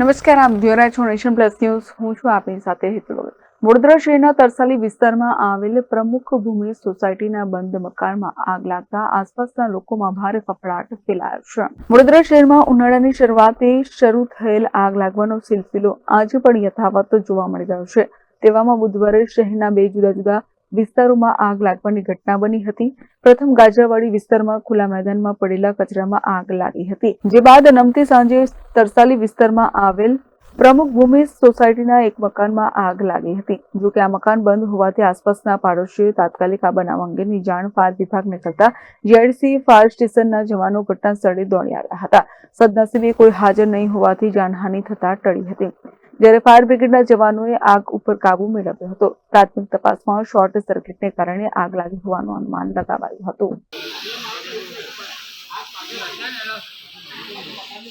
નમસ્કાર, આપ જોઈ રહ્યા પ્લસ ન્યૂઝ. હું છું આપની સાથે હેતુ વડોદરા શહેરના તરસાલી વિસ્તારમાં આવેલ પ્રમુખ ભૂમિ સોસાયટીના બંધ મકાનમાં આગ લાગતા આસપાસના લોકોમાં ભારે ફફડાટ ફેલાયો છે. વડોદરા શહેરમાં ઉનાળાની શરૂઆતે શરૂ થયેલ આગ લાગવાનો સિલસિલો આજે પણ યથાવત જોવા મળી રહ્યો છે. તેવામાં બુધવારે શહેરના બે જુદા જુદા વિસ્તારોમાં આગ લાગવાની ઘટના બની હતી. પ્રથમ ગાજરાવાડી વિસ્તારમાં ખુલ્લા મેદાનમાં પડેલા કચરામાં આગ લાગી હતી. જે બાદ નમતી સાંજે તરસાલી વિસ્તારમાં આવેલ પ્રમુખ ભૂમિ સોસાયટીના એક મકાનમાં આગ લાગી હતી. જો કે આ મકાન બંધ હોવાથી આસપાસના પાડોશીઓ તાત્કાલિક આ બનાવ અંગેની જાણ ફાયર વિભાગને કરતા જીઆઈડીસી ફાયર સ્ટેશનના જવાનો ઘટના સ્થળે દોડી આવ્યા હતા. સદનસીબે કોઈ હાજર નહીં હોવાથી જાનહાનિ થતા ટળી હતી. જ્યારે ફાયર બ્રિગેડના જવાનોએ આગ ઉપર કાબુ મેળવ્યો હતો. પ્રાથમિક તપાસમાં શોર્ટ સર્કિટને કારણે આગ લાગી હોવાનું અનુમાન લગાવાયું હતું.